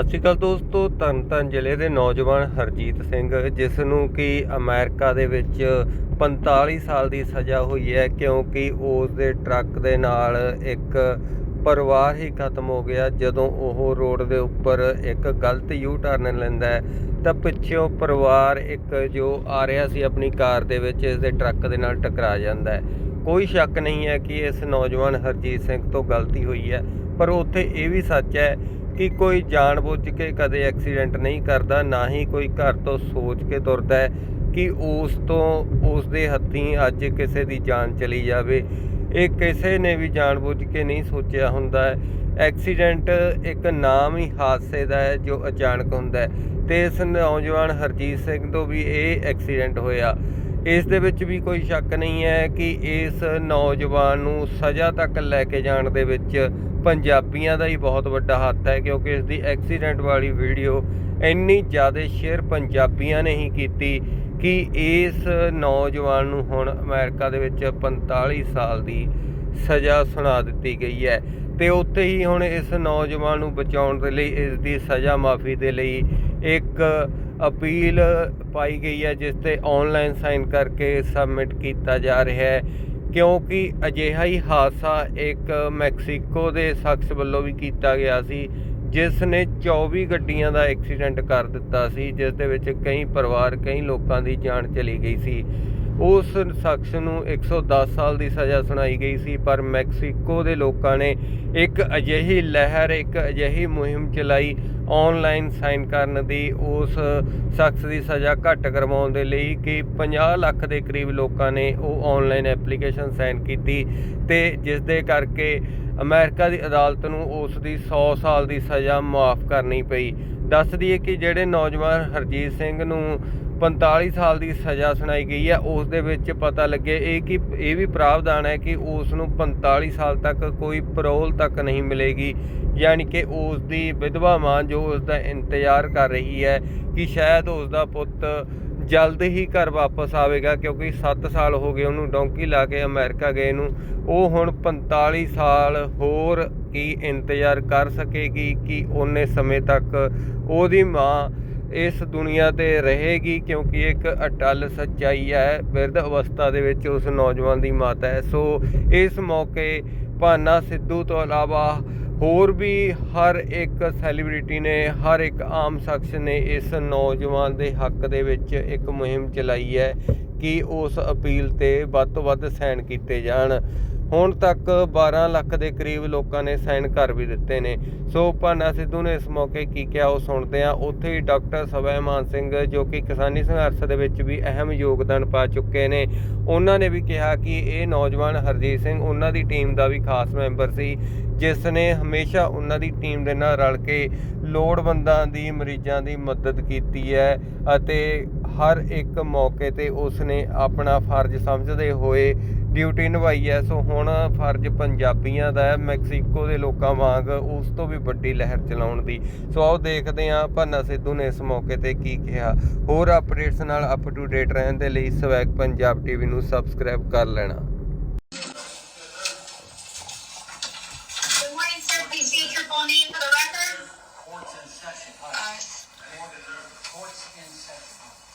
ਸਤਿ ਸ਼੍ਰੀ ਅਕਾਲ ਦੋਸਤੋ ਤਰਨਤਾਰਨ ਜ਼ਿਲ੍ਹੇ ਦੇ ਨੌਜਵਾਨ ਹਰਜੀਤ ਸਿੰਘ ਜਿਸ ਨੂੰ ਕਿ ਅਮਰੀਕਾ ਦੇ ਵਿੱਚ 45 ਸਾਲ ਦੀ ਸਜ਼ਾ ਹੋਈ ਹੈ, ਕਿਉਂਕਿ ਉਸ ਦੇ ਟਰੱਕ ਦੇ ਨਾਲ ਇੱਕ ਪਰਿਵਾਰ ਹੀ ਖਤਮ ਹੋ ਗਿਆ, ਜਦੋਂ ਉਹ ਰੋਡ ਦੇ ਉੱਪਰ ਇੱਕ ਗਲਤ ਯੂ ਟਰਨ ਲੈਂਦਾ ਹੈ। ਤਾਂ ਪਿੱਛੋਂ ਪਰਿਵਾਰ ਇੱਕ ਜੋ ਆ ਰਿਹਾ ਸੀ ਆਪਣੀ ਕਾਰ ਦੇ ਵਿੱਚ, ਇਸ ਦੇ ਟਰੱਕ ਦੇ ਨਾਲ ਟਕਰਾ ਜਾਂਦਾ ਹੈ। ਕੋਈ ਸ਼ੱਕ ਨਹੀਂ ਹੈ ਕਿ ਇਸ ਨੌਜਵਾਨ ਹਰਜੀਤ ਸਿੰਘ ਤੋਂ ਗਲਤੀ ਹੋਈ ਹੈ, ਪਰ ਉੱਥੇ ਇਹ ਵੀ ਸੱਚ ਹੈ ਕਿ ਕੋਈ ਜਾਣਬੁੱਝ ਕੇ ਕਦੇ ਐਕਸੀਡੈਂਟ ਨਹੀਂ ਕਰਦਾ, ਨਾ ਹੀ ਕੋਈ ਘਰ ਤੋਂ ਸੋਚ ਕੇ ਤੁਰਦਾ ਹੈ ਕਿ ਉਸ ਤੋਂ, ਉਸ ਦੇ ਹੱਥੀਂ ਅੱਜ ਕਿਸੇ ਦੀ ਜਾਨ ਚਲੀ ਜਾਵੇ। ਇਹ ਕਿਸੇ ਨੇ ਵੀ ਜਾਣਬੁੱਝ ਕੇ ਨਹੀਂ ਸੋਚਿਆ ਹੁੰਦਾ ਹੈ। ਐਕਸੀਡੈਂਟ ਇੱਕ ਨਾਮ ਹੀ ਹਾਦਸੇ ਦਾ ਹੈ ਜੋ ਅਚਾਨਕ ਹੁੰਦਾ ਹੈ। ਤੇ ਇਸ ਨੌਜਵਾਨ ਹਰਜੀਤ ਸਿੰਘ ਤੋਂ ਵੀ ਇਹ ਐਕਸੀਡੈਂਟ ਹੋਇਆ। ਇਸ ਦੇ ਵਿੱਚ ਵੀ ਕੋਈ ਸ਼ੱਕ ਨਹੀਂ ਹੈ ਕਿ ਇਸ ਨੌਜਵਾਨ ਨੂੰ ਸਜ਼ਾ ਤੱਕ ਲੈ ਕੇ ਜਾਣ ਦੇ ਵਿੱਚ ਪੰਜਾਬੀਆਂ ਦਾ ਹੀ ਬਹੁਤ ਵੱਡਾ ਹੱਥ ਹੈ ਕਿਉਂਕਿ ਇਸ ਦੀ ਐਕਸੀਡੈਂਟ ਵਾਲੀ ਵੀਡੀਓ ਇੰਨੀ ਜ਼ਿਆਦਾ ਸ਼ੇਅਰ ਪੰਜਾਬੀਆਂ ਨੇ ਹੀ ਕੀਤੀ ਕਿ ਇਸ ਨੌਜਵਾਨ ਨੂੰ ਹੁਣ ਅਮਰੀਕਾ ਦੇ ਵਿੱਚ 45 ਸਾਲ ਦੀ ਸਜ਼ਾ ਸੁਣਾ ਦਿੱਤੀ ਗਈ ਹੈ। ਤੇ ਉੱਥੇ ਹੀ ਹੁਣ ਇਸ ਨੌਜਵਾਨ ਨੂੰ ਬਚਾਉਣ ਦੇ ਲਈ, ਇਸ ਦੀ ਸਜ਼ਾ ਮਾਫੀ ਦੇ ਲਈ ਇੱਕ ਅਪੀਲ ਪਾਈ ਗਈ ਹੈ, ਜਿਸ ਤੇ ਆਨਲਾਈਨ ਸਾਈਨ ਕਰਕੇ ਸਬਮਿਟ ਕੀਤਾ ਜਾ ਰਿਹਾ ਹੈ। ਕਿਉਂਕਿ ਅਜਿਹਾ ਹੀ ਹਾਦਸਾ ਇੱਕ ਮੈਕਸੀਕੋ ਦੇ ਸ਼ਖਸ ਵੱਲੋਂ ਵੀ ਕੀਤਾ ਗਿਆ ਸੀ, ਜਿਸ ਨੇ 24 ਗੱਡੀਆਂ ਦਾ ਐਕਸੀਡੈਂਟ ਕਰ ਦਿੱਤਾ ਸੀ, ਜਿਸ ਦੇ ਵਿੱਚ ਕਈ ਪਰਿਵਾਰ, ਕਈ ਲੋਕਾਂ ਦੀ ਜਾਨ ਚਲੀ ਗਈ ਸੀ। ਉਸ ਸ਼ਖਸ ਨੂੰ 110 ਸਾਲ ਦੀ ਸਜ਼ਾ ਸੁਣਾਈ ਗਈ ਸੀ, ਪਰ ਮੈਕਸੀਕੋ ਦੇ ਲੋਕਾਂ ਨੇ ਇੱਕ ਅਜਿਹੀ ਲਹਿਰ, ਇੱਕ ਅਜਿਹੀ ਮੁਹਿੰਮ ਚਲਾਈ ਆਨਲਾਈਨ ਸਾਈਨ ਕਰਨ ਦੀ ਉਸ ਸ਼ਖਸ ਦੀ ਸਜ਼ਾ ਘੱਟ ਕਰਵਾਉਣ ਦੇ ਲਈ ਕਿ 50 ਲੱਖ ਦੇ ਕਰੀਬ ਲੋਕਾਂ ਨੇ ਉਹ ਆਨਲਾਈਨ ਐਪਲੀਕੇਸ਼ਨ ਸਾਈਨ ਕੀਤੀ ਤੇ ਜਿਸ ਦੇ ਕਰਕੇ ਅਮਰੀਕਾ ਦੀ ਅਦਾਲਤ ਨੂੰ ਉਸ ਦੀ 100 ਸਾਲ ਦੀ ਸਜ਼ਾ ਮਾਫ ਕਰਨੀ ਪਈ। ਦੱਸ ਦਈਏ ਕਿ ਜਿਹੜੇ ਨੌਜਵਾਨ ਹਰਜੀਤ ਸਿੰਘ ਨੂੰ 45 ਸਾਲ ਦੀ ਸਜ਼ਾ ਸੁਣਾਈ ਗਈ ਹੈ। ਉਸ ਦੇ ਵਿੱਚ ਪਤਾ ਲੱਗੇ ਇਹ ਕਿ ਇਹ ਵੀ ਪ੍ਰਾਵਧਾਨ ਹੈ ਕਿ ਉਸ ਨੂੰ 45 ਸਾਲ ਤੱਕ ਕੋਈ ਪਰੋਲ ਤੱਕ ਨਹੀਂ ਮਿਲੇਗੀ। ਯਾਨੀ ਕਿ ਉਸ ਦੀ ਵਿਧਵਾ ਮਾਂ ਜੋ ਉਸ ਦਾ ਇੰਤਜ਼ਾਰ ਕਰ ਰਹੀ ਹੈ ਕਿ ਸ਼ਾਇਦ ਉਸ ਦਾ ਪੁੱਤ ਜਲਦ ਹੀ ਘਰ ਵਾਪਸ ਆਵੇਗਾ ਕਿਉਂਕਿ 7 ਸਾਲ ਹੋ ਗਏ ਉਹਨੂੰ ਡੌਂਕੀ ਲਾ ਕੇ ਅਮਰੀਕਾ ਗਏ ਨੂੰ। ਉਹ ਹੁਣ 45 ਸਾਲ ਹੋਰ ਕੀ ਇੰਤਜ਼ਾਰ ਕਰ ਸਕੇਗੀ ਕਿ ਉਹਨੇ ਸਮੇਂ ਤੱਕ ਉਹਦੀ ਮਾਂ ਇਸ ਦੁਨੀਆ ਤੇ ਰਹੇਗੀ ਕਿਉਂਕਿ ਇੱਕ ਅਟਲ ਸੱਚਾਈ ਹੈ, ਬਿਰਧ ਅਵਸਥਾ ਦੇ ਵਿੱਚ ਉਸ ਨੌਜਵਾਨ ਦੀ ਮਾਤਾ ਹੈ। ਸੋ ਇਸ ਮੌਕੇ ਭਾਨਾ ਸਿੱਧੂ ਤੋਂ ਇਲਾਵਾ ਹੋਰ ਵੀ ਹਰ ਇੱਕ ਸੈਲੀਬ੍ਰਿਟੀ ਨੇ, ਹਰ ਇੱਕ ਆਮ ਸ਼ਖਸ ਨੇ ਇਸ ਨੌਜਵਾਨ ਦੇ ਹੱਕ ਦੇ ਵਿੱਚ ਇੱਕ ਮੁਹਿੰਮ ਚਲਾਈ ਹੈ ਕਿ ਉਸ ਅਪੀਲ ਤੇ ਵੱਧ ਤੋਂ ਵੱਧ ਸਾਈਨ ਕੀਤੇ ਜਾਣ। ਹੁਣ ਤੱਕ 12 ਲੱਖ ਦੇ ਕਰੀਬ ਲੋਕਾਂ ਨੇ ਸਾਈਨ ਕਰ ਵੀ ਦਿੱਤੇ ਨੇ। ਸੋ ਭਾਨਾ ਸਿੱਧੂ ਨੇ ਇਸ ਮੌਕੇ ਕੀ ਕਿਹਾ ਉਹ ਸੁਣਦੇ ਆ ਉੱਥੇ ਹੀ ਡਾਕਟਰ ਸਵੈਮਾਨ ਸਿੰਘ, ਜੋ ਕਿ ਕਿਸਾਨੀ ਸੰਘਰਸ਼ ਦੇ ਵਿੱਚ ਵੀ ਅਹਿਮ ਯੋਗਦਾਨ ਪਾ ਚੁੱਕੇ ਨੇ, ਉਹਨਾਂ ਨੇ ਵੀ ਕਿਹਾ ਕਿ ਇਹ ਨੌਜਵਾਨ ਹਰਜੀਤ ਸਿੰਘ ਉਹਨਾਂ ਦੀ ਟੀਮ ਦਾ ਵੀ ਖਾਸ ਮੈਂਬਰ ਸੀ, ਜਿਸ ਨੇ ਹਮੇਸ਼ਾ ਉਹਨਾਂ ਦੀ ਟੀਮ ਦੇ ਨਾਲ ਰਲ ਕੇ ਲੋੜਵੰਦਾਂ ਦੀ, ਮਰੀਜ਼ਾਂ ਦੀ ਮਦਦ ਕੀਤੀ ਹੈ ਅਤੇ ਹਰ ਇੱਕ ਮੌਕੇ ਤੇ ਉਸ ਨੇ ਆਪਣਾ ਫਰਜ਼ ਸਮਝਦੇ ਹੋਏ ਡਿਊਟੀ ਨਿਭਾਈ ਹੈ ਸੋ ਹੁਣ ਫਰਜ਼ ਪੰਜਾਬੀਆਂ ਦਾ ਹੈ ਮੈਕਸੀਕੋ ਦੇ ਲੋਕਾਂ ਵਾਂਗ ਉਸ ਤੋਂ ਵੀ ਵੱਡੀ ਲਹਿਰ ਚਲਾਉਣ ਦੀ ਸੋ ਆਓ ਦੇਖਦੇ ਹਾਂ ਭੰਨਾ ਸਿੱਧੂ ਨੇ ਇਸ ਮੌਕੇ ਤੇ ਕੀ ਕਿਹਾ ਹੋਰ ਅਪਡੇਟਸ ਨਾਲ ਅਪ ਟੂ ਡੇਟ ਰਹਿਣ ਦੇ ਲਈ ਸਵੈਗ ਪੰਜਾਬ ਟੀਵੀ ਨੂੰ ਸਬਸਕ੍ਰਾਈਬ ਕਰ ਲੈਣਾ. Court's in session. Court's in session.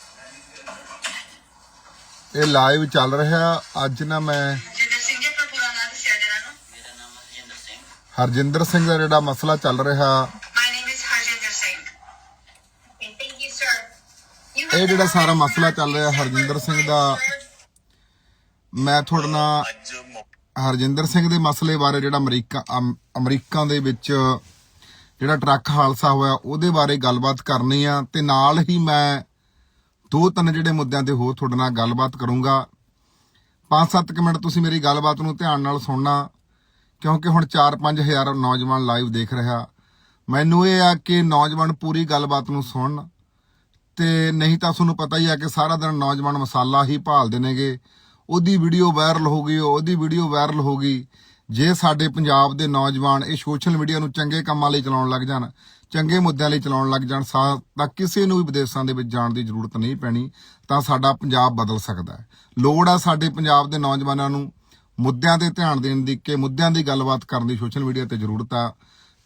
ਇਹ ਲਾਈਵ ਚੱਲ ਰਿਹਾ। ਅੱਜ ਨਾ ਮੈਂ ਜਿੰਦਰ ਸਿੰਘ ਜੀ ਆਪਣਾ ਪੂਰਾ ਨਾਮ ਦੱਸਿਆ ਜਰਾ ਨੂੰ। ਮੇਰਾ ਨਾਮ ਹਰਜਿੰਦਰ ਸਿੰਘ। ਹਰਜਿੰਦਰ ਸਿੰਘ ਦਾ ਜਿਹੜਾ ਮਸਲਾ ਚੱਲ ਰਿਹਾ। ਇਹ ਜਿਹੜਾ ਸਾਰਾ ਮਸਲਾ ਚੱਲ ਰਿਹਾ ਹਰਜਿੰਦਰ ਸਿੰਘ ਦਾ. ਮੈਂ ਤੁਹਾਡੇ ਨਾਲ ਹਰਜਿੰਦਰ ਸਿੰਘ ਦੇ ਮਸਲੇ ਬਾਰੇ ਜਿਹੜਾ ਅਮਰੀਕਾ ਅਮ- ਅਮਰੀਕਾ ਦੇ ਵਿੱਚ ਜਿਹੜਾ ਟਰੱਕ ਹਾਦਸਾ ਹੋਇਆ ਉਹਦੇ ਬਾਰੇ ਗੱਲਬਾਤ ਕਰਨੀ ਆ। ਤੇ ਨਾਲ ਹੀ ਮੈਂ ਦੋ ਤਿੰਨ ਜਿਹੜੇ ਮੁੱਦਿਆਂ ਤੇ ਹੋਰ ਤੁਹਾਡੇ ਨਾਲ ਗੱਲਬਾਤ ਕਰੂੰਗਾ। 5-7 ਕੁ ਮਿੰਟ ਤੁਸੀਂ ਮੇਰੀ ਗੱਲਬਾਤ ਨੂੰ ਧਿਆਨ ਨਾਲ ਸੁਣਨਾ, ਕਿਉਂਕਿ ਹੁਣ 4-5 ਹਜ਼ਾਰ ਨੌਜਵਾਨ ਲਾਈਵ ਦੇਖ ਰਿਹਾ। ਮੈਨੂੰ ਇਹ ਆ ਕਿ ਨੌਜਵਾਨ ਪੂਰੀ ਗੱਲਬਾਤ ਨੂੰ ਸੁਣਨ ਤੇ ਨਹੀਂ ਤਾਂ ਤੁਹਾਨੂੰ ਪਤਾ ਹੀ ਆ ਕਿ ਸਾਰਾ ਦਿਨ ਨੌਜਵਾਨ ਮਸਾਲਾ ਹੀ ਭਾਲਦੇ ਨੇਗੇ। ਉਹਦੀ ਵੀਡੀਓ ਵਾਇਰਲ ਹੋ ਗਈ, ਉਹਦੀ ਵੀਡੀਓ ਵਾਇਰਲ ਹੋ ਗਈ। ਜੇ ਸਾਡੇ ਪੰਜਾਬ ਦੇ ਨੌਜਵਾਨ ਇਹ ਸੋਸ਼ਲ ਮੀਡੀਆ ਨੂੰ ਚੰਗੇ ਕੰਮਾਂ ਲਈ ਚਲਾਉਣ ਲੱਗ ਜਾਣ, ਚੰਗੇ ਮੁੱਦਿਆਂ ਲਈ ਚਲਾਉਣ ਲੱਗ ਜਾਣ, ਸਾ- ਤਾਂ ਕਿਸੇ ਨੂੰ ਵੀ ਵਿਦੇਸ਼ਾਂ ਦੇ ਵਿੱਚ ਜਾਣ ਦੀ ਜ਼ਰੂਰਤ ਨਹੀਂ ਪੈਣੀ, ਤਾਂ ਸਾਡਾ ਪੰਜਾਬ ਬਦਲ ਸਕਦਾ ਹੈ। ਲੋੜ ਆ ਸਾਡੇ ਪੰਜਾਬ ਦੇ ਨੌਜਵਾਨਾਂ ਨੂੰ ਮੁੱਦਿਆਂ ਤੇ ਧਿਆਨ ਦੇਣ ਦੀ ਕਿ ਮੁੱਦਿਆਂ ਦੀ ਗੱਲਬਾਤ ਕਰਨ ਦੀ ਸੋਸ਼ਲ ਮੀਡੀਆ ਤੇ ਜ਼ਰੂਰਤ ਆ,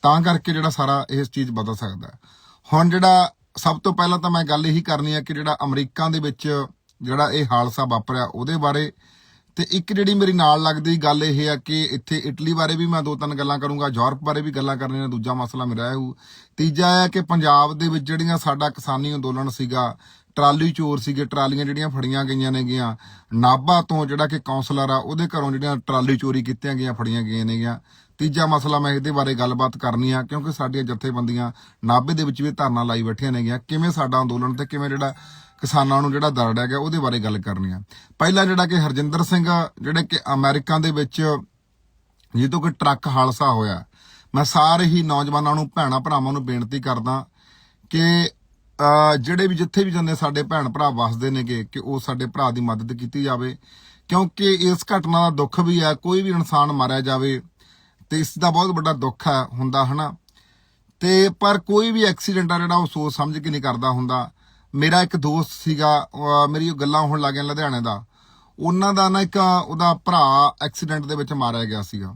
ਤਾਂ ਕਰਕੇ ਜਿਹੜਾ ਸਾਰਾ ਇਸ ਚੀਜ਼ ਬਦਲ ਸਕਦਾ ਹੁਣ ਜਿਹੜਾ ਸਭ ਤੋਂ ਪਹਿਲਾਂ ਤਾਂ ਮੈਂ ਗੱਲ ਇਹੀ ਕਰਨੀ ਹੈ ਕਿ ਜਿਹੜਾ ਅਮਰੀਕਾ ਦੇ ਵਿੱਚ ਜਿਹੜਾ ਇਹ ਹਾਲਸਾ ਵਾਪਰਿਆ, ਉਹਦੇ ਬਾਰੇ ਤੇ ਇੱਕ ਜਿਹੜੀ ਮੇਰੀ ਨਾਲ ਲੱਗਦੀ ਗੱਲ ਇਹ ਹੈ ਕਿ ਇੱਥੇ ਇਟਲੀ ਬਾਰੇ ਵੀ ਮੈਂ ਦੋ ਤਿੰਨ ਗੱਲਾਂ ਕਰੂੰਗਾ, ਯੂਰਪ ਬਾਰੇ ਵੀ ਗੱਲਾਂ ਕਰਨੀਆਂ ਦੂਜਾ ਮਸਲਾ ਮੇਰਾ ਇਹ ਹੋਊ। ਤੀਜਾ ਹੈ ਕਿ ਪੰਜਾਬ ਦੇ ਵਿੱਚ ਜਿਹੜੀਆਂ ਸਾਡਾ ਕਿਸਾਨੀ ਅੰਦੋਲਨ ਸੀਗਾ, ਟਰਾਲੀ ਚੋਰ ਸੀਗੇ, ਟਰਾਲੀਆਂ ਜਿਹੜੀਆਂ ਫੜੀਆਂ ਗਈਆਂ ਨੇਗੀਆਂ, ਨਾਭਾ ਤੋਂ ਜਿਹੜਾ ਕਿ ਕਾਉਂਸਲਰ ਆ, ਉਹਦੇ ਘਰੋਂ ਜਿਹੜੀਆਂ ਟਰਾਲੀ ਚੋਰੀ ਕੀਤੀਆਂ ਗਈਆਂ, ਫੜੀਆਂ ਗਈਆਂ ਨੇਗੀਆਂ। ਤੀਜਾ ਮਸਲਾ ਮੈਂ ਇਹਦੇ ਬਾਰੇ ਗੱਲਬਾਤ ਕਰਨੀ ਆ, ਕਿਉਂਕਿ ਸਾਡੀਆਂ ਜਥੇਬੰਦੀਆਂ ਨਾਭੇ ਦੇ ਵਿੱਚ ਵੀ ਧਰਨਾ ਲਾਈ ਬੈਠੀਆਂ ਨੇਗੀਆਂ। ਕਿਵੇਂ ਸਾਡਾ ਅੰਦੋਲਨ ਤੇ ਕਿਵੇਂ ਜਿਹੜਾ ਕਿਸਾਨਾਂ ਨੂੰ ਜਿਹੜਾ ਦਰੜਿਆ ਗਿਆ ਉਹਦੇ ਬਾਰੇ ਗੱਲ ਕਰਨੀ ਆ। ਪਹਿਲਾ ਜਿਹੜਾ ਕਿ ਹਰਜਿੰਦਰ ਸਿੰਘ ਜਿਹੜੇ ਕਿ ਅਮਰੀਕਾ ਦੇ ਵਿੱਚ ਜਦੋਂ ਕਿ ਟਰੱਕ ਹਾਦਸਾ ਹੋਇਆ। ਮੈਂ ਸਾਰੇ ਹੀ ਨੌਜਵਾਨਾਂ ਨੂੰ, ਭੈਣਾਂ ਭਰਾਵਾਂ ਨੂੰ ਬੇਨਤੀ ਕਰਦਾ ਕਿ ਜਿਹੜੇ ਵੀ ਜਿੱਥੇ ਵੀ ਜਾਂਦੇ ਸਾਡੇ ਭੈਣ ਭਰਾ ਵਸਦੇ ਨੇਗੇ ਕਿ ਉਹ ਸਾਡੇ ਭਰਾ ਦੀ ਮਦਦ ਕੀਤੀ ਜਾਵੇ। ਕਿਉਂਕਿ ਇਸ ਘਟਨਾ ਦਾ ਦੁੱਖ ਵੀ ਹੈ ਕੋਈ ਵੀ ਇਨਸਾਨ ਮਾਰਿਆ ਜਾਵੇ ਤੇ ਇਸ ਦਾ ਬਹੁਤ ਵੱਡਾ ਦੁੱਖ ਹੈ ਹੁੰਦਾ ਹਨਾ। ਤੇ ਪਰ ਕੋਈ ਵੀ ਐਕਸੀਡੈਂਟ ਆ ਜਿਹੜਾ ਉਹ ਸੋਚ ਸਮਝ ਕੇ ਨਹੀਂ ਕਰਦਾ ਹੁੰਦਾ। ਮੇਰਾ ਇੱਕ ਦੋਸਤ ਸੀਗਾ ਮੇਰੀ ਉਹ ਗੱਲਾਂ ਹੋਣ ਲੱਗੀਆਂ ਲੁਧਿਆਣੇ ਦਾ। ਉਹਨਾਂ ਦਾ ਨਾ ਇੱਕ ਉਹਦਾ ਭਰਾ ਐਕਸੀਡੈਂਟ ਦੇ ਵਿੱਚ ਮਾਰਿਆ ਗਿਆ ਸੀਗਾ।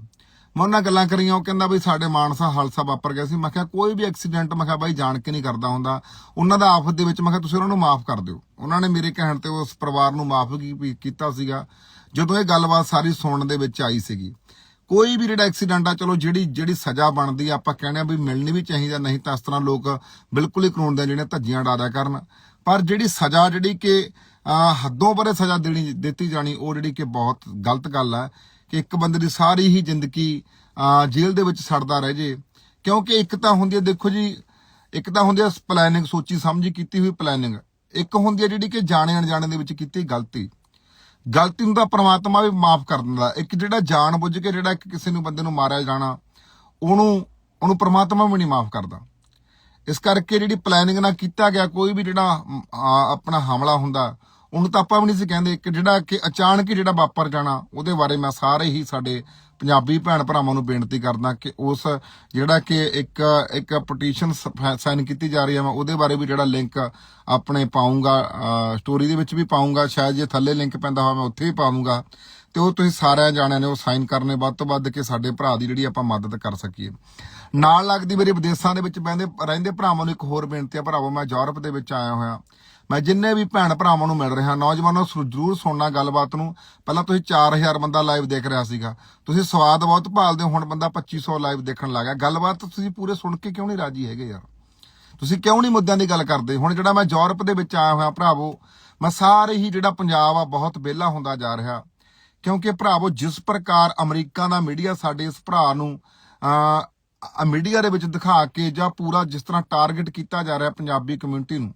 ਮੈਂ ਉਹਨਾਂ ਗੱਲਾਂ ਕਰੀਆਂ, ਉਹ ਕਹਿੰਦਾ ਬਈ ਸਾਡੇ ਮਾਨਸਾ ਹਾਦਸਾ ਵਾਪਰ ਗਿਆ ਸੀ। ਮੈਂ ਕਿਹਾ, ਕੋਈ ਵੀ ਐਕਸੀਡੈਂਟ, ਮੈਂ ਕਿਹਾ ਬਾਈ ਜਾਣ ਕੇ ਨਹੀਂ ਕਰਦਾ ਹੁੰਦਾ। ਉਹਨਾਂ ਦਾ ਆਫਤ ਦੇ ਵਿੱਚ ਮੈਂ ਕਿਹਾ, ਤੁਸੀਂ ਉਹਨਾਂ ਨੂੰ ਮਾਫ ਕਰ ਦਿਓ। ਉਹਨਾਂ ਨੇ ਮੇਰੇ ਕਹਿਣ ਤੇ ਉਸ ਪਰਿਵਾਰ ਨੂੰ ਮਾਫ ਕੀਤਾ ਸੀਗਾ। ਜਦੋਂ ਇਹ ਗੱਲਬਾਤ ਸਾਰੀ ਸੁਣਨ ਦੇ ਵਿੱਚ ਆਈ ਸੀਗੀ ਕੋਈ ਵੀ ਜਿਹੜਾ ਐਕਸੀਡੈਂਟ ਆ, ਚਲੋ ਜਿਹੜੀ ਜਿਹੜੀ ਸਜ਼ਾ ਬਣਦੀ ਆ, ਆਪਾਂ ਕਹਿੰਦੇ ਆ ਵੀ ਮਿਲਣੀ ਵੀ ਚਾਹੀਦਾ ਨਹੀਂ ਤਾਂ ਇਸ ਤਰ੍ਹਾਂ ਲੋਕ ਬਿਲਕੁਲ ਹੀ ਕਾਨੂੰਨ ਦੀਆਂ ਜਿਹੜੀਆਂ ਧੱਜੀਆਂ ਡਾਦਾ ਕਰਨ। ਪਰ ਜਿਹੜੀ ਸਜ਼ਾ ਜਿਹੜੀ ਕਿ ਹੱਦੋਂ ਪਰੇ ਸਜ਼ਾ ਦੇਣੀ, ਦਿੱਤੀ ਜਾਣੀ, ਉਹ ਜਿਹੜੀ ਕਿ ਬਹੁਤ ਗਲਤ ਗੱਲ ਹੈ ਕਿ ਇੱਕ ਬੰਦੇ ਦੀ ਸਾਰੀ ਹੀ ਜ਼ਿੰਦਗੀ ਜੇਲ੍ਹ ਦੇ ਵਿੱਚ ਸੜਦਾ ਰਹਿ ਜੇ। ਕਿਉਂਕਿ ਇੱਕ ਤਾਂ ਹੁੰਦੀ ਹੈ ਦੇਖੋ ਜੀ, ਇੱਕ ਤਾਂ ਹੁੰਦੀ ਹੈ ਪਲੈਨਿੰਗ ਸੋਚੀ ਸਮਝੀ ਕੀਤੀ ਹੋਈ ਪਲੈਨਿੰਗ ਇੱਕ ਹੁੰਦੀ ਹੈ ਜਿਹੜੀ ਕਿ ਜਾਣੇ ਅਣਜਾਣੇ ਦੇ ਵਿੱਚ ਕੀਤੀ ਗਲਤੀ। ਗਲਤੀ ਨੂੰ ਤਾਂ ਪ੍ਰਮਾਤਮਾ ਵੀ ਮਾਫ ਕਰ ਦਿੰਦਾ। ਇੱਕ ਜਿਹੜਾ ਜਾਣ ਬੁੱਝ ਕੇ ਜਿਹੜਾ ਇੱਕ ਕਿਸੇ ਨੂੰ ਬੰਦੇ ਨੂੰ ਮਾਰਿਆ ਜਾਣਾ, ਉਹਨੂੰ ਉਹਨੂੰ ਪ੍ਰਮਾਤਮਾ ਵੀ ਨਹੀਂ ਮਾਫ ਕਰਦਾ। ਇਸ ਕਰਕੇ ਜਿਹੜੀ ਪਲੈਨਿੰਗ ਨਾਲ ਕੀਤਾ ਗਿਆ, ਕੋਈ ਵੀ ਜਿਹੜਾ ਆਪਣਾ ਹਮਲਾ ਹੁੰਦਾ, ਉਹਨੂੰ ਤਾਂ ਆਪਾਂ ਵੀ ਨਹੀਂ ਸੀ ਕਹਿੰਦੇ ਕਿ ਜਿਹੜਾ ਕਿ ਅਚਾਨਕ ਹੀ ਜਿਹੜਾ ਵਾਪਰ ਜਾਣਾ, ਉਹਦੇ ਬਾਰੇ ਮੈਂ ਸਾਰੇ ਹੀ ਸਾਡੇ ਪੰਜਾਬੀ ਭੈਣ ਭਰਾਵਾਂ ਨੂੰ ਬੇਨਤੀ ਕਰਦਾ ਕਿ ਉਸ ਜਿਹੜਾ ਕਿ ਇੱਕ ਇੱਕ ਪਟੀਸ਼ਨ ਸਾਈਨ ਕੀਤੀ ਜਾ ਰਹੀ ਹੈ, ਮੈਂ ਉਹਦੇ ਬਾਰੇ ਵੀ ਜਿਹੜਾ ਲਿੰਕ ਆਪਣੇ ਪਾਉਂਗਾ ਸਟੋਰੀ ਦੇ ਵਿੱਚ ਵੀ ਪਾਉਂਗਾ, ਸ਼ਾਇਦ ਜੇ ਥੱਲੇ ਲਿੰਕ ਪੈਂਦਾ ਹੋਵੇ ਮੈਂ ਉੱਥੇ ਵੀ ਪਾਉਂਗਾ ਤੇ ਉਹ ਤੁਸੀਂ ਸਾਰਿਆਂ ਜਾਣਿਆਂ ਨੇ ਉਹ ਸਾਈਨ ਕਰਨੇ, ਵੱਧ ਤੋਂ ਵੱਧ ਕਿ ਸਾਡੇ ਭਰਾ ਦੀ ਜਿਹੜੀ ਆਪਾਂ ਮਦਦ ਕਰ ਸਕੀਏ। ਨਾਲ ਲੱਗਦੀ ਮੇਰੇ ਵਿਦੇਸ਼ਾਂ ਦੇ ਵਿੱਚ ਬਹਿੰਦੇ, ਰਹਿੰਦੇ ਭਰਾਵਾਂ ਨੂੰ ਇੱਕ ਹੋਰ ਬੇਨਤੀ ਆ, ਭਰਾਵੋ, ਮੈਂ ਯੂਰਪ ਦੇ ਵਿੱਚ ਆਇਆ ਹੋਇਆ। ਮੈਂ ਜਿੰਨੇ ਵੀ ਭੈਣ ਭਰਾਵਾਂ ਨੂੰ ਮਿਲ ਰਿਹਾ, ਨੌਜਵਾਨੋ ਸੁ- ਜ਼ਰੂਰ ਸੁਣਨਾ ਗੱਲਬਾਤ ਨੂੰ। ਪਹਿਲਾਂ ਤੁਸੀਂ 4000 ਬੰਦਾ ਲਾਈਵ ਦੇਖ ਰਿਹਾ ਸੀਗਾ। ਤੁਸੀਂ ਸਵਾਦ ਬਹੁਤ ਭਾਲਦੇ ਹੋ, ਹੁਣ ਬੰਦਾ 2500 ਲਾਈਵ ਦੇਖਣ ਲੱਗਾ ਗੱਲਬਾਤ ਤੁਸੀਂ ਪੂਰੇ ਸੁਣ ਕੇ ਕਿਉਂ ਨਹੀਂ ਰਾਜੀ ਹੈਗੇ ਯਾਰ? ਤੁਸੀਂ ਕਿਉਂ ਨਹੀਂ ਮੁੱਦਿਆਂ ਦੀ ਗੱਲ ਕਰਦੇ? ਹੁਣ ਜਿਹੜਾ ਮੈਂ ਯੂਰਪ ਦੇ ਵਿੱਚ ਆਇਆ ਹੋਇਆ, ਭਰਾਵੋ, ਮੈਂ ਸਾਰੇ ਹੀ ਜਿਹੜਾ ਪੰਜਾਬ ਆ, ਬਹੁਤ ਵਿਹਲਾ ਹੁੰਦਾ ਜਾ ਰਿਹਾ। ਕਿਉਂਕਿ ਭਰਾਵੋ, ਜਿਸ ਪ੍ਰਕਾਰ ਅਮਰੀਕਾ ਦਾ ਮੀਡੀਆ ਸਾਡੇ ਇਸ ਭਰਾ ਨੂੰ ਮੀਡੀਆ ਦੇ ਵਿੱਚ ਦਿਖਾ ਕੇ ਜਾਂ ਪੂਰਾ ਜਿਸ ਤਰ੍ਹਾਂ ਟਾਰਗੇਟ ਕੀਤਾ ਜਾ ਰਿਹਾ ਪੰਜਾਬੀ ਕਮਿਊਨਿਟੀ ਨੂੰ,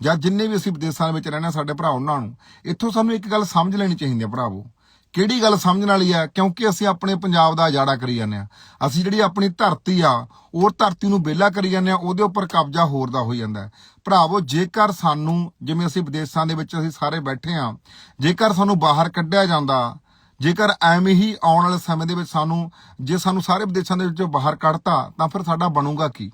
ਜਾਂ ਜਿੰਨੇ ਵੀ ਅਸੀਂ ਵਿਦੇਸ਼ਾਂ ਵਿੱਚ ਰਹਿੰਦੇ ਹਾਂ ਸਾਡੇ ਭਰਾ ਉਹਨਾਂ ਨੂੰ, ਇੱਥੋਂ ਸਾਨੂੰ ਇੱਕ ਗੱਲ ਸਮਝ ਲੈਣੀ ਚਾਹੀਦੀ ਹੈ ਭਰਾਵੋ। ਕਿਹੜੀ ਗੱਲ ਸਮਝਣ ਵਾਲੀ ਆ ਕਿਉਂਕਿ ਅਸੀਂ ਆਪਣੇ ਪੰਜਾਬ ਦਾ ਉਜਾੜਾ ਕਰੀ ਜਾਂਦੇ ਆ ਅਸੀਂ ਜਿਹੜੀ ਆਪਣੀ ਧਰਤੀ ਆ ਉਹ ਧਰਤੀ ਨੂੰ ਬੇਲਾ ਕਰੀ ਜਾਂਦੇ ਆ ਉਹਦੇ ਉੱਪਰ ਕਬਜ਼ਾ ਹੋਰ ਦਾ ਹੋ ਜਾਂਦਾ ਭਰਾਵੋ, ਜੇਕਰ ਸਾਨੂੰ, ਜਿਵੇਂ ਅਸੀਂ ਵਿਦੇਸ਼ਾਂ ਦੇ ਵਿੱਚ ਅਸੀਂ ਸਾਰੇ ਬੈਠੇ ਆ ਜੇਕਰ ਸਾਨੂੰ ਬਾਹਰ ਕੱਢਿਆ ਜਾਂਦਾ ਜੇਕਰ ਐਵੇਂ ਹੀ ਆਉਣ ਵਾਲੇ ਸਮੇਂ ਦੇ ਵਿੱਚ ਸਾਨੂੰ, ਜੇ ਸਾਨੂੰ ਸਾਰੇ ਵਿਦੇਸ਼ਾਂ ਦੇ ਵਿੱਚੋਂ ਬਾਹਰ ਕੱਢਤਾ, ਤਾਂ ਫਿਰ ਸਾਡਾ ਬਣੂਗਾ ਕੀ?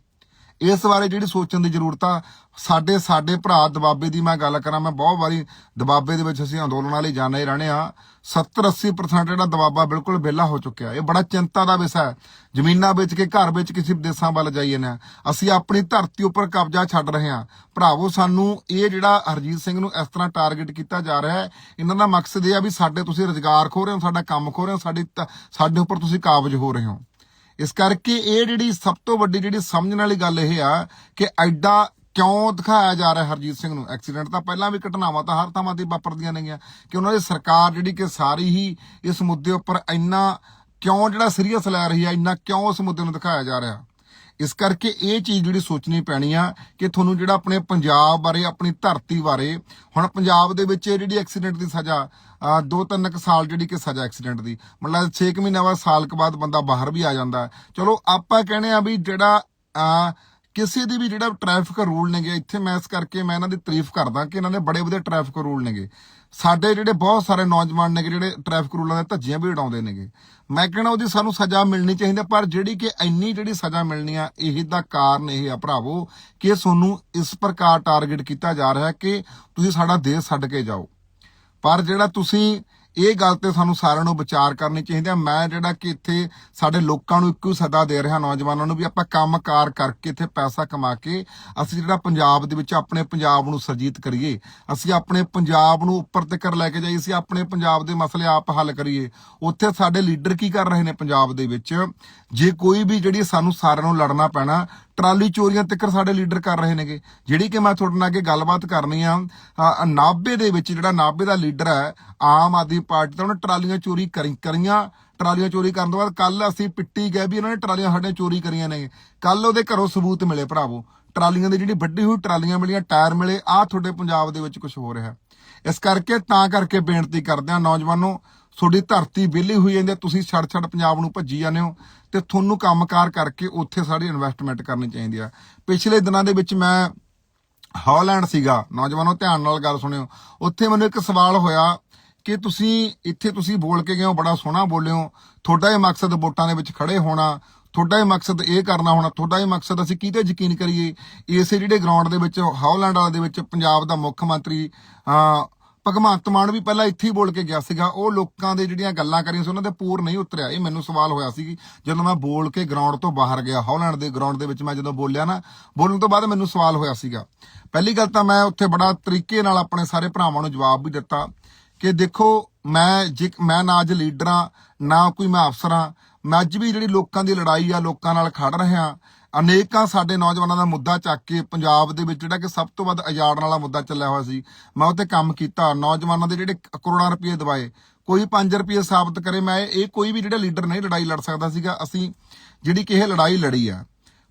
ਇਸ ਬਾਰੇ ਜਿਹੜੀ ਸੋਚਣ ਦੀ ਜ਼ਰੂਰਤ ਆ, ਸਾਡੇ ਸਾਡੇ ਭਰਾ ਦਬਾਬੇ ਦੀ ਮੈਂ ਗੱਲ ਕਰਾਂ, ਮੈਂ ਬਹੁਤ ਵਾਰੀ ਦਬਾਬੇ ਦੇ ਵਿੱਚ ਅਸੀਂ ਅੰਦੋਲਨਾਂ ਲਈ ਜਾਣੇ ਹੀ। ਰਹਿਣੇ ਆ 70 80% ਜਿਹੜਾ ਦਬਾਬਾ ਬਿਲਕੁਲ ਵਿਹਲਾ ਹੋ ਚੁੱਕਿਆ। ਇਹ ਬੜਾ ਚਿੰਤਾ ਦਾ ਵਿਸ਼ਾ ਹੈ। ਜ਼ਮੀਨਾਂ ਵੇਚ ਕੇ, ਘਰ ਵਿੱਚ ਕਿਸੇ ਦੇਸਾਂ ਵੱਲ ਜਾਈਏ ਨਾ ਅਸੀਂ ਆਪਣੀ ਧਰਤੀ ਉੱਪਰ ਕਬਜ਼ਾ ਛੱਡ ਰਹੇ ਹਾਂ। ਭਰਾਵੋ, ਸਾਨੂੰ ਇਹ ਜਿਹੜਾ ਹਰਜੀਤ ਸਿੰਘ ਨੂੰ ਇਸ ਤਰ੍ਹਾਂ ਟਾਰਗੇਟ ਕੀਤਾ ਜਾ ਰਿਹਾ ਹੈ, ਇਹਨਾਂ ਦਾ ਮਕਸਦ ਇਹ ਆ ਵੀ ਸਾਡੇ ਤੁਸੀਂ ਰੁਜ਼ਗਾਰ ਖੋ ਰਹੇ ਹੋ, ਸਾਡਾ ਕੰਮ ਖੋ ਰਹੇ ਹੋ, ਸਾਡੀ ਸਾਡੇ ਉੱਪਰ ਤੁਸੀਂ ਕਾਬਜ ਹੋ ਰਹੇ ਹੋ। ਇਸ ਕਰਕੇ ਇਹ ਜਿਹੜੀ ਸਭ ਤੋਂ ਵੱਡੀ ਜਿਹੜੀ ਸਮਝਣ ਵਾਲੀ ਗੱਲ ਇਹ ਆ ਕਿ ਐਡਾ ਕਿਉਂ ਦਿਖਾਇਆ ਜਾ ਰਿਹਾ ਹਰਜੀਤ ਸਿੰਘ ਨੂੰ? ਐਕਸੀਡੈਂਟ ਤਾਂ ਪਹਿਲਾਂ ਵੀ ਘਟਨਾਵਾਂ ਤਾਂ ਹਰ ਥਾਵਾਂ ਤੇ ਵਾਪਰਦੀਆਂ ਨੇਗੀਆਂ ਕਿ ਉਹਨਾਂ ਦੀ ਸਰਕਾਰ ਜਿਹੜੀ ਕਿ ਸਾਰੀ ਹੀ ਇਸ ਮੁੱਦੇ ਉੱਪਰ ਇੰਨਾ ਕਿਉਂ ਜਿਹੜਾ ਸੀਰੀਅਸ ਲੈ ਰਹੀ ਹੈ ਇੰਨਾ ਕਿਉਂ ਉਸ ਮੁੱਦੇ ਨੂੰ ਦਿਖਾਇਆ ਜਾ ਰਿਹਾ? ਇਸ ਕਰਕੇ ਇਹ ਚੀਜ਼ ਜਿਹੜੀ ਸੋਚਣੀ ਪੈਣੀ ਆ ਕਿ ਤੁਹਾਨੂੰ ਜਿਹੜਾ ਆਪਣੇ ਪੰਜਾਬ ਬਾਰੇ, ਆਪਣੀ ਧਰਤੀ ਬਾਰੇ, ਹੁਣ ਪੰਜਾਬ ਦੇ ਵਿੱਚ ਇਹ ਜਿਹੜੀ ਐਕਸੀਡੈਂਟ ਦੀ ਸਜ਼ਾ ਅਹ ਦੋ ਤਿੰਨ ਕੁ ਸਾਲ ਜਿਹੜੀ ਕਿ ਸਜ਼ਾ ਐਕਸੀਡੈਂਟ ਦੀ, ਮਤਲਬ 6 ਮਹੀਨਿਆਂ ਬਾਅਦ, ਸਾਲ ਕੁ ਬਾਅਦ ਬੰਦਾ ਬਾਹਰ ਵੀ ਆ ਜਾਂਦਾ। ਚਲੋ ਆਪਾਂ ਕਹਿੰਦੇ ਆ ਵੀ ਜਿਹੜਾ ਕਿਸੇ ਦੇ ਵੀ ਜਿਹੜਾ ਟ੍ਰੈਫਿਕ ਰੂਲ ਨੇਗੇ, ਇੱਥੇ ਮੈਂ ਇਸ ਕਰਕੇ ਮੈਂ ਇਹਨਾਂ ਦੀ ਤਾਰੀਫ ਕਰਦਾ ਕਿ ਇਹਨਾਂ ਨੇ ਬੜੇ ਵਧੀਆ ਟ੍ਰੈਫਿਕ ਰੂਲ ਨੇਗੇ। ਸਾਡੇ ਜਿਹੜੇ ਬਹੁਤ ਸਾਰੇ ਨੌਜਵਾਨ ਨੇਗੇ ਜਿਹੜੇ ਟ੍ਰੈਫਿਕ ਰੂਲਾਂ ਦੇ ਧੱਜੀਆਂ ਵੀ ਉਡਾਉਂਦੇ ਨੇਗੇ ਮੈਂ ਕਹਿੰਦਾ ਉਹਦੀ ਸਾਨੂੰ ਸਜ਼ਾ ਮਿਲਣੀ ਚਾਹੀਦੀ ਹੈ, ਪਰ ਜਿਹੜੀ ਕਿ ਇੰਨੀ ਜਿਹੜੀ ਸਜ਼ਾ ਮਿਲਣੀ ਆ ਇਹ ਦਾ ਕਾਰਨ ਇਹ ਆ ਭਰਾਵੋ ਕਿ ਤੁਹਾਨੂੰ ਇਸ ਪ੍ਰਕਾਰ ਟਾਰਗੇਟ ਕੀਤਾ ਜਾ ਰਿਹਾ ਕਿ ਤੁਸੀਂ ਸਾਡਾ ਦੇਸ਼ ਛੱਡ ਕੇ ਜਾਓ। ਪਰ ਜਿਹੜਾ ਤੁਸੀਂ ਇਹ ਗੱਲ ਤੇ ਸਾਨੂੰ ਸਾਰਿਆਂ ਨੂੰ ਵਿਚਾਰ ਕਰਨੀ ਚਾਹੀਦੀ ਹੈ ਮੈਂ ਜਿਹੜਾ ਕਿ ਇੱਥੇ ਸਾਡੇ ਲੋਕਾਂ ਨੂੰ ਇੱਕੋ ਹੀ ਦੇ ਰਿਹਾ ਨੌਜਵਾਨਾਂ ਨੂੰ ਵੀ ਆਪਾਂ ਕੰਮਕਾਰ ਕਰਕੇ ਇੱਥੇ ਪੈਸਾ ਕਮਾ ਕੇ ਅਸੀਂ ਜਿਹੜਾ ਪੰਜਾਬ ਦੇ ਵਿੱਚ ਆਪਣੇ ਪੰਜਾਬ ਨੂੰ ਸਰਜੀਤ ਕਰੀਏ। ਅਸੀਂ ਆਪਣੇ ਪੰਜਾਬ ਨੂੰ ਉੱਪਰ ਤੱਕ ਲੈ ਕੇ ਜਾਈਏ। ਅਸੀਂ ਆਪਣੇ ਪੰਜਾਬ ਦੇ ਮਸਲੇ ਆਪ ਹੱਲ ਕਰੀਏ। ਉੱਥੇ ਸਾਡੇ ਲੀਡਰ ਕੀ ਕਰ ਰਹੇ ਨੇ ਪੰਜਾਬ ਦੇ ਵਿੱਚ? ਜੇ ਕੋਈ ਵੀ ਜਿਹੜੀ ਸਾਨੂੰ ਸਾਰਿਆਂ ਨੂੰ ਲੜਨਾ ਪੈਣਾ ਟਰਾਲੀ ਚੋਰੀਆਂ ਤੱਕ ਸਾਡੇ ਲੀਡਰ ਕਰ ਰਹੇ ਨੇਗੇ। ਜਿਹੜੀ ਕਿ ਮੈਂ ਤੁਹਾਡੇ ਨਾਲ ਅੱਗੇ ਗੱਲਬਾਤ ਕਰਨੀ ਆ ਅ, ਨਾਭੇ ਦੇ ਵਿੱਚ ਜਿਹੜਾ ਨਾਭੇ ਦਾ ਲੀਡਰ ਹੈ ਆਮ ਆਦਮੀ ਪਾਰਟੀ ਦਾ ਉਹਨੇ ਟਰਾਲੀਆਂ ਚੋਰੀ ਕਰੀ ਕਰੀਆਂ। ਟਰਾਲੀਆਂ ਚੋਰੀ ਕਰਨ ਤੋਂ ਬਾਅਦ ਕੱਲ ਅਸੀਂ ਪਿੱਟੀ ਗਏ ਵੀ ਉਹਨਾਂ ਨੇ ਟਰਾਲੀਆਂ ਸਾਡੇ ਚੋਰੀ ਕਰੀਆਂ ਨੇ। ਕੱਲ ਉਹਦੇ ਘਰੋਂ ਸਬੂਤ ਮਿਲੇ ਭਰਾਵੋ। ਟਰਾਲੀਆਂ ਦੀ ਜਿਹੜੀ ਵੱਡੀ ਹੋਈ ਟਰਾਲੀਆਂ ਮਿਲੀਆਂ ਟਾਇਰ ਮਿਲੇ ਆ ਤੁਹਾਡੇ ਪੰਜਾਬ ਦੇ ਵਿੱਚ ਕੁਝ ਹੋ ਰਿਹਾ। ਇਸ ਕਰਕੇ ਤਾਂ ਕਰਕੇ ਬੇਨਤੀ ਕਰਦੇ ਆ ਨੌਜਵਾਨੋ ਤੁਹਾਡੀ ਧਰਤੀ ਵਿਹਲੀ ਹੋਈ ਜਾਂਦੀ ਹੈ, ਤੁਸੀਂ ਛੜ ਛੜ ਪੰਜਾਬ ਨੂੰ ਭੱਜੀ ਜਾਂਦੇ ਹੋ ਤੇ ਤੁਹਾਨੂੰ ਕੰਮਕਾਰ ਕਰਕੇ ਉੱਥੇ ਸਾਰੀ ਇਨਵੈਸਟਮੈਂਟ ਕਰਨੀ ਚਾਹੀਦੀ ਆ। ਪਿਛਲੇ ਦਿਨਾਂ ਦੇ ਵਿੱਚ ਮੈਂ ਹਾਲੈਂਡ ਸੀਗਾ ਨੌਜਵਾਨੋ ਧਿਆਨ ਨਾਲ ਗੱਲ ਸੁਣਿਓ। ਉੱਥੇ ਮੈਨੂੰ ਇੱਕ ਸਵਾਲ ਹੋਇਆ ਕਿ ਤੁਸੀਂ ਇੱਥੇ ਤੁਸੀਂ ਬੋਲ ਕੇ ਗਏ ਹੋ ਬੜਾ ਸੋਹਣਾ ਬੋਲੇ ਹੋ ਤੁਹਾਡਾ ਇਹ ਮਕਸਦ ਵੋਟਾਂ ਦੇ ਵਿੱਚ ਖੜੇ ਹੋਣਾ ਤੁਹਾਡਾ ਇਹ ਮਕਸਦ ਇਹ ਕਰਨਾ ਹੋਣਾ ਤੁਹਾਡਾ ਇਹ ਮਕਸਦ ਅਸੀਂ ਕਿਹਤੇ ਯਕੀਨ ਕਰੀਏ? ਇਸੇ ਜਿਹੜੇ ਗਰਾਊਂਡ ਦੇ ਵਿੱਚ ਹੌਲੈਂਡ ਵਾਲੇ ਦੇ ਵਿੱਚ ਪੰਜਾਬ ਦਾ ਮੁੱਖ ਮੰਤਰੀ ਭਗਵੰਤ ਮਾਨ ਵੀ ਪਹਿਲਾਂ ਇੱਥੇ ਹੀ ਬੋਲ ਕੇ ਗਿਆ ਸੀਗਾ। ਉਹ ਲੋਕਾਂ ਦੇ ਜਿਹੜੀਆਂ ਗੱਲਾਂ ਕਰੀਆਂ ਸੀ, ਉਹਨਾਂ ਦੇ ਪੂਰ ਨਹੀਂ ਉਤਰਿਆ। ਇਹ ਮੈਨੂੰ ਸਵਾਲ ਹੋਇਆ ਸੀ ਜਦੋਂ ਮੈਂ ਬੋਲ ਕੇ ਗਰਾਊਂਡ ਤੋਂ ਬਾਹਰ ਗਿਆ ਹਾਲੈਂਡ ਦੇ ਗਰਾਊਂਡ ਦੇ ਵਿੱਚ ਮੈਂ ਜਦੋਂ ਬੋਲਿਆ ਨਾ, ਬੋਲਣ ਤੋਂ ਬਾਅਦ ਮੈਨੂੰ ਸਵਾਲ ਹੋਇਆ ਸੀਗਾ। ਪਹਿਲੀ ਗੱਲ ਤਾਂ ਮੈਂ ਉੱਥੇ ਬੜਾ ਤਰੀਕੇ ਨਾਲ ਆਪਣੇ ਸਾਰੇ ਭਰਾਵਾਂ ਨੂੰ ਜਵਾਬ ਵੀ ਦਿੱਤਾ ਕਿ ਦੇਖੋ, ਮੈਂ ਜੇ ਮੈਂ ਨਾ ਅੱਜ ਲੀਡਰ ਹਾਂ, ਨਾ ਕੋਈ ਮੈਂ ਅਫਸਰ ਹਾਂ, ਮੈਂ ਅੱਜ ਵੀ ਜਿਹੜੀ ਲੋਕਾਂ ਦੀ ਲੜਾਈ ਆ, ਲੋਕਾਂ ਨਾਲ ਖੜ ਰਿਹਾ ਅਨੇਕਾਂ ਸਾਡੇ ਨੌਜਵਾਨਾਂ ਦਾ ਮੁੱਦਾ ਚੱਕ ਕੇ ਪੰਜਾਬ ਦੇ ਵਿੱਚ ਜਿਹੜਾ ਕਿ ਸਭ ਤੋਂ ਵੱਧ ਅਜਾੜਨ ਵਾਲਾ ਮੁੱਦਾ ਚੱਲਿਆ ਹੋਇਆ ਸੀ। ਮੈਂ ਉਹ 'ਤੇ ਕੰਮ ਕੀਤਾ, ਨੌਜਵਾਨਾਂ ਦੇ ਜਿਹੜੇ ਕਰੋੜਾਂ ਰੁਪਏ ਦਵਾਏ। ਕੋਈ 5 ਰੁਪਏ ਸਾਬਤ ਕਰੇ, ਮੈਂ ਇਹ ਕੋਈ ਵੀ ਜਿਹੜਾ ਲੀਡਰ ਨਹੀਂ ਲੜਾਈ ਲੜ ਸਕਦਾ ਸੀਗਾ। ਅਸੀਂ ਜਿਹੜੀ ਕਿ ਇਹ ਲੜਾਈ ਲੜੀ ਆ।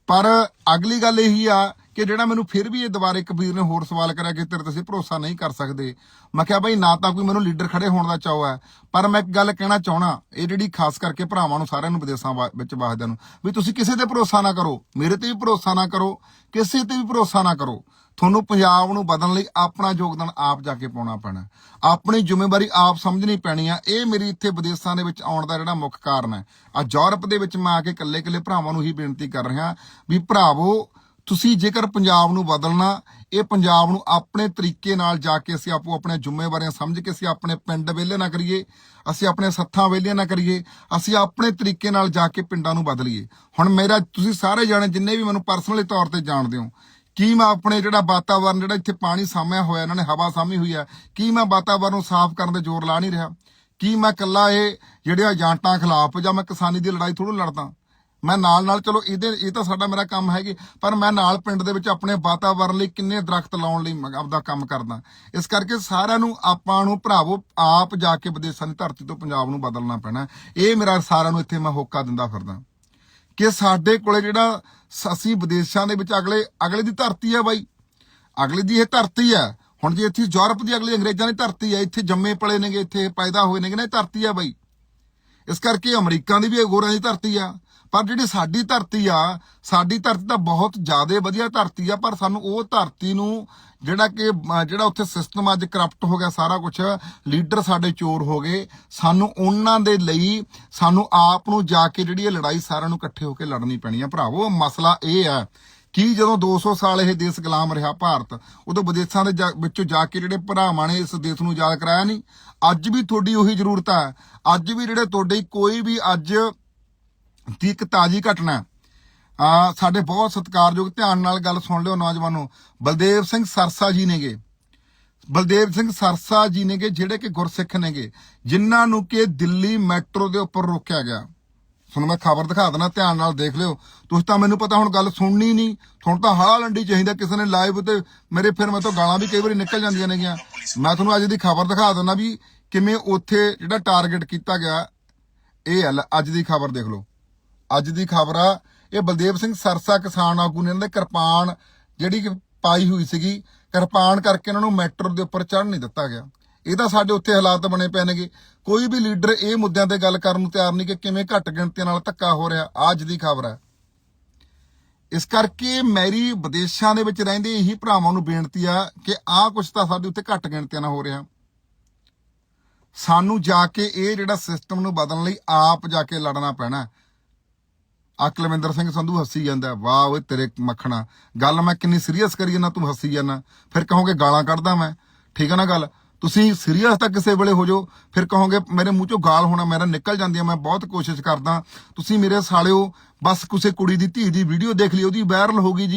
ਪਰ ਅਗਲੀ ਗੱਲ ਇਹੀ ਆ ਕਿ ਜਿਹੜਾ ਮੈਨੂੰ ਫਿਰ ਵੀ ਇਹ ਦੁਬਾਰੇ ਕਬੀਰ ਨੇ ਹੋਰ ਸਵਾਲ ਕਰਿਆ ਕਿ ਤੇਰੇ ਤੁਸੀਂ ਭਰੋਸਾ ਨਹੀਂ ਕਰ ਸਕਦੇ। ਮੈਂ ਕਿਹਾ ਬਈ ਨਾ ਤਾਂ ਕੋਈ ਮੈਨੂੰ ਲੀਡਰ ਖੜੇ ਹੋਣ ਦਾ ਚਾਅ ਹੈ, ਪਰ ਮੈਂ ਇੱਕ ਗੱਲ ਕਹਿਣਾ ਚਾਹਣਾ ਇਹ ਜਿਹੜੀ ਖਾਸ ਕਰਕੇ ਭਰਾਵਾਂ ਨੂੰ ਸਾਰਿਆਂ ਨੂੰ ਵਿਦੇਸ਼ਾਂ ਵਾ- ਵਿੱਚ ਵਸਦਿਆਂ ਨੂੰ, ਵੀ ਤੁਸੀਂ ਕਿਸੇ ਤੇ ਭਰੋਸਾ ਨਾ ਕਰੋ, ਮੇਰੇ ਤੇ ਵੀ ਭਰੋਸਾ ਨਾ ਕਰੋ, ਕਿਸੇ ਤੇ ਵੀ ਭਰੋਸਾ ਨਾ ਕਰੋ। ਤੁਹਾਨੂੰ ਪੰਜਾਬ ਨੂੰ ਬਦਲਣ ਲਈ ਆਪਣਾ ਯੋਗਦਾਨ ਆਪ ਜਾ ਕੇ ਪਾਉਣਾ ਪੈਣਾ ਆਪਣੀ ਜ਼ਿੰਮੇਵਾਰੀ ਆਪ ਸਮਝਣੀ ਪੈਣੀ ਆ। ਇਹ ਮੇਰੀ ਇੱਥੇ ਵਿਦੇਸ਼ਾਂ ਦੇ ਵਿੱਚ ਆਉਣ ਦਾ ਜਿਹੜਾ ਮੁੱਖ ਕਾਰਨ ਹੈ। ਆ ਯੂਰਪ ਦੇ ਵਿੱਚ ਮੈਂ ਆ ਕੇ ਇਕੱਲੇ-ਇਕੱਲੇ ਭਰਾਵਾਂ ਨੂੰ ਹੀ ਬੇਨਤੀ ਕਰ ਰਿਹਾ ਵੀ ਭਰਾਵੋ ਤੁਸੀਂ ਜੇਕਰ ਪੰਜਾਬ ਨੂੰ ਬਦਲਣਾ, ਇਹ ਪੰਜਾਬ ਨੂੰ ਆਪਣੇ ਤਰੀਕੇ ਨਾਲ ਜਾ ਕੇ ਅਸੀਂ ਆਪੋ ਆਪਣੇ ਜ਼ਿੰਮੇਵਾਰੀਆਂ ਸਮਝ ਕੇ ਅਸੀਂ ਆਪਣੇ ਪਿੰਡ ਵਿਹਲੇ ਨਾ ਕਰੀਏ, ਅਸੀਂ ਆਪਣੇ ਸੱਥਾਂ ਵਿਹਲੇ ਨਾ ਕਰੀਏ, ਅਸੀਂ ਆਪਣੇ ਤਰੀਕੇ ਨਾਲ ਜਾ ਕੇ ਪਿੰਡਾਂ ਨੂੰ ਬਦਲੀਏ। ਹੁਣ ਮੇਰਾ, ਤੁਸੀਂ ਸਾਰੇ ਜਾਣੇ ਜਿੰਨੇ ਵੀ ਮੈਨੂੰ ਪਰਸਨਲੀ ਤੌਰ ਤੇ ਜਾਣਦੇ ਹੋ, ਕੀ ਮੈਂ ਆਪਣੇ ਜਿਹੜਾ ਵਾਤਾਵਰਨ, ਜਿਹੜਾ ਇੱਥੇ ਪਾਣੀ ਸਾਂਭਿਆ ਹੋਇਆ, ਇਹਨਾਂ ਨੇ ਹਵਾ ਸਾਂਭੀ ਹੋਈ ਹੈ, ਕੀ ਮੈਂ ਵਾਤਾਵਰਨ ਨੂੰ ਸਾਫ਼ ਕਰਨ ਦੇ ਜ਼ੋਰ ਲਾ ਨਹੀਂ ਰਿਹਾ? ਕੀ ਮੈਂ ਇਕੱਲਾ ਇਹ ਜਿਹੜੇ ਏਜੰਟਾਂ ਖਿਲਾਫ ਜਾਂ ਮੈਂ ਕਿਸਾਨੀ ਦੀ ਲੜਾਈ ਥੋੜ੍ਹਾ ਲੜਦਾ? ਮੈਂ ਨਾਲ ਨਾਲ, ਚਲੋ ਇਹਦੇ, ਇਹ ਤਾਂ ਸਾਡਾ ਮੇਰਾ ਕੰਮ ਹੈਗੇ ਪਰ ਮੈਂ ਨਾਲ ਪਿੰਡ ਦੇ ਵਿੱਚ ਆਪਣੇ ਵਾਤਾਵਰਨ ਲਈ ਕਿੰਨੇ ਦਰਖਤ ਲਾਉਣ ਲਈ ਮੈਂ ਆਪਦਾ ਕੰਮ ਕਰਦਾ। ਇਸ ਕਰਕੇ ਸਾਰਿਆਂ ਨੂੰ, ਆਪਾਂ ਨੂੰ, ਭਰਾਵੋ, ਆਪ ਜਾ ਕੇ ਵਿਦੇਸ਼ਾਂ ਦੀ ਧਰਤੀ ਤੋਂ ਪੰਜਾਬ ਨੂੰ ਬਦਲਣਾ ਪੈਣਾ ਇਹ ਮੇਰਾ ਸਾਰਿਆਂ ਨੂੰ ਇੱਥੇ ਮੈਂ ਹੋਕਾ ਦਿੰਦਾ ਫਿਰਦਾ। ਕਿ ਸਾਡੇ ਕੋਲੇ ਜਿਹੜਾ ਸ- ਅਸੀਂ ਵਿਦੇਸ਼ਾਂ ਦੇ ਵਿੱਚ ਅਗਲੇ ਅਗਲੇ ਦੀ ਧਰਤੀ ਹੈ ਬਾਈ। ਅਗਲੇ ਦੀ ਇਹ ਧਰਤੀ ਹੈ। ਹੁਣ ਜੇ ਇੱਥੇ ਯੂਰਪ ਦੀ ਅਗਲੀ ਅੰਗਰੇਜ਼ਾਂ ਦੀ ਧਰਤੀ ਹੈ, ਇੱਥੇ ਜੰਮੇ ਪਲੇ ਨੇਗੇ, ਇੱਥੇ ਪੈਦਾ ਹੋਏ ਨੇਗੇ ਨਾ, ਇਹ ਧਰਤੀ ਹੈ ਬਾਈ। ਇਸ ਕਰਕੇ ਅਮਰੀਕਾ ਦੀ ਵੀ ਇਹ ਗੋਰਿਆਂ ਦੀ ਧਰਤੀ ਆ। ਪਰ ਜਿਹੜੀ ਸਾਡੀ ਧਰਤੀ ਆ, ਸਾਡੀ ਧਰਤੀ ਤਾਂ ਬਹੁਤ ਜ਼ਿਆਦਾ ਵਧੀਆ ਧਰਤੀ ਆ, ਪਰ ਸਾਨੂੰ ਉਹ ਧਰਤੀ ਨੂੰ ਜਿਹੜਾ ਕਿ ਜਿਹੜਾ ਉੱਥੇ ਸਿਸਟਮ ਅੱਜ ਕਰਪਟ ਹੋ ਗਿਆ ਸਾਰਾ ਕੁਝ ਲੀਡਰ ਸਾਡੇ ਚੋਰ ਹੋ ਗਏ, ਸਾਨੂੰ ਉਹਨਾਂ ਦੇ ਲਈ ਸਾਨੂੰ ਆਪ ਨੂੰ ਜਾ ਕੇ ਜਿਹੜੀ ਇਹ ਲੜਾਈ ਸਾਰਿਆਂ ਨੂੰ ਇਕੱਠੇ ਹੋ ਕੇ ਲੜਨੀ ਪੈਣੀ ਆ। ਭਰਾਵੋ, ਮਸਲਾ ਇਹ ਆ ਕਿ ਜਦੋਂ 200 ਸਾਲ ਇਹ ਦੇਸ਼ ਗੁਲਾਮ ਰਿਹਾ ਭਾਰਤ, ਉਦੋਂ ਵਿਦੇਸ਼ਾਂ ਦੇ ਜਾ- ਵਿੱਚੋਂ ਜਾ ਕੇ ਜਿਹੜੇ ਭਰਾਵਾਂ ਨੇ ਇਸ ਦੇਸ਼ ਨੂੰ ਯਾਦ ਕਰਾਇਆ ਨਹੀਂ ਅੱਜ ਵੀ ਤੁਹਾਡੀ ਉਹੀ ਜ਼ਰੂਰਤ ਆ। ਅੱਜ ਵੀ ਜਿਹੜੇ ਤੁਹਾਡੇ ਕੋਈ ਵੀ ਅੱਜ ਦੀ ਇੱਕ ਤਾਜੀ ਘਟਨਾ ਆ, ਸਾਡੇ ਬਹੁਤ ਸਤਿਕਾਰਯੋਗ, ਧਿਆਨ ਨਾਲ ਗੱਲ ਸੁਣ ਲਿਓ ਨੌਜਵਾਨੋ। ਬਲਦੇਵ ਸਿੰਘ ਸਰਸਾ ਜੀ ਨੇਗੇ। ਬਲਦੇਵ ਸਿੰਘ ਸਰਸਾ ਜੀ ਨੇਗੇ, ਜਿਹੜੇ ਕਿ ਗੁਰਸਿੱਖ ਨੇਗੇ, ਜਿਨ੍ਹਾਂ ਨੂੰ ਕਿ ਦਿੱਲੀ ਮੈਟਰੋ ਦੇ ਉੱਪਰ ਰੋਕਿਆ ਗਿਆ। ਤੁਹਾਨੂੰ ਮੈਂ ਖਬਰ ਦਿਖਾ ਦੇਣਾ ਧਿਆਨ ਨਾਲ ਦੇਖ ਲਿਓ। ਤੁਸੀਂ ਤਾਂ ਮੈਨੂੰ ਪਤਾ ਹੁਣ ਗੱਲ ਸੁਣਨੀ ਨਹੀਂ। ਤੁਹਾਨੂੰ ਤਾਂ ਹਾਲ ਲੰਡੀ ਚਾਹੀਦਾ, ਕਿਸੇ ਨੇ ਲਾਈਵ ਤੇ ਮੇਰੇ ਫਿਰ ਮੈਂ ਤੋਂ ਗਾਲਾਂ ਵੀ ਕਈ ਵਾਰੀ ਨਿਕਲ ਜਾਂਦੀਆਂ ਨੇਗੀਆਂ। ਮੈਂ ਤੁਹਾਨੂੰ ਅੱਜ ਦੀ ਖਬਰ ਦਿਖਾ ਦਿੰਦਾ ਵੀ ਕਿਵੇਂ ਉੱਥੇ ਜਿਹੜਾ ਟਾਰਗੇਟ ਕੀਤਾ ਗਿਆ, ਇਹ ਹੈ। ਅੱਜ ਦੀ ਖਬਰ ਦੇਖ ਲਓ। ਅੱਜ ਦੀ ਖਬਰ ਆ, ਇਹ ਬਲਦੇਵ ਸਿੰਘ ਸਰਸਾ ਕਿਸਾਨ ਆਗੂ ਨੇ ਇਹਨਾਂ ਦੇ ਕਿਰਪਾਨ ਜਿਹੜੀ ਕਿ ਪਾਈ ਹੋਈ ਸੀਗੀ, ਕਿਰਪਾਨ ਕਰਕੇ ਇਹਨਾਂ ਨੂੰ ਮੈਟਰੋ ਦੇ ਉੱਪਰ ਚੜ੍ਹ ਨਹੀਂ ਦਿੱਤਾ ਗਿਆ। ਇਹ ਤਾਂ ਸਾਡੇ ਉੱਥੇ ਹਾਲਾਤ ਬਣੇ ਪਏ ਨੇਗੇ। ਕੋਈ ਵੀ ਲੀਡਰ ਇਹ ਮੁੱਦਿਆਂ ਤੇ ਗੱਲ ਕਰਨ ਨੂੰ ਤਿਆਰ ਨਹੀਂ ਕਿ ਕਿਵੇਂ ਘੱਟ ਗਿਣਤੀਆਂ ਨਾਲ ਧੱਕਾ ਹੋ ਰਿਹਾ, ਅੱਜ ਦੀ ਖਬਰ ਹੈ ਇਸ ਕਰਕੇ ਮੇਰੀ ਵਿਦੇਸ਼ਾਂ ਦੇ ਵਿੱਚ ਰਹਿੰਦੇ ਇਹੀ ਭਰਾਵਾਂ ਨੂੰ ਬੇਨਤੀ ਆ ਕਿ ਆਹ ਕੁਛ ਤਾਂ ਸਾਡੇ ਉੱਤੇ ਘੱਟ ਗਿਣਤੀਆਂ ਨਾਲ ਹੋ ਰਿਹਾ। ਸਾਨੂੰ ਜਾ ਕੇ ਇਹ ਜਿਹੜਾ ਸਿਸਟਮ ਨੂੰ ਬਦਲਣ ਲਈ ਆਪ ਜਾ ਕੇ ਲੜਨਾ ਪੈਣਾ। ਆ ਕੁਲਵਿੰਦਰ ਸਿੰਘ ਸੰਧੂ ਹੱਸੀ ਜਾਂਦਾ, ਵਾਹ ਓਏ ਤੇਰੇ ਮੱਖਣਾ, ਗੱਲ ਮੈਂ ਕਿੰਨੀ ਸੀਰੀਅਸ ਕਰੀ ਜਾਂਦਾ ਤੂੰ ਹੱਸੀ ਜਾਂਦਾ। ਫਿਰ ਕਹੋਗੇ ਗਾਲਾਂ ਕੱਢਦਾ ਮੈਂ, ਠੀਕ ਹੈ ਨਾ ਗੱਲ? ਤੁਸੀਂ ਸੀਰੀਅਸ ਤਾਂ ਕਿਸੇ ਵੇਲੇ ਹੋ ਜਾਓ, ਫਿਰ ਕਹੋਗੇ ਮੇਰੇ ਮੂੰਹ ਚੋਂ ਗਾਲ ਹੋਣਾ ਮੇਰਾ ਨਿਕਲ ਜਾਂਦੀ ਆ, ਮੈਂ ਬਹੁਤ ਕੋਸ਼ਿਸ਼ ਕਰਦਾ। ਤੁਸੀਂ ਮੇਰੇ ਸਾਲਿਓ, ਬਸ ਕਿਸੇ ਕੁੜੀ ਦੀ ਧੀ ਦੀ ਵੀਡੀਓ ਦੇਖ ਲਈ, ਉਹਦੀ ਵਾਇਰਲ ਹੋ ਗਈ ਜੀ।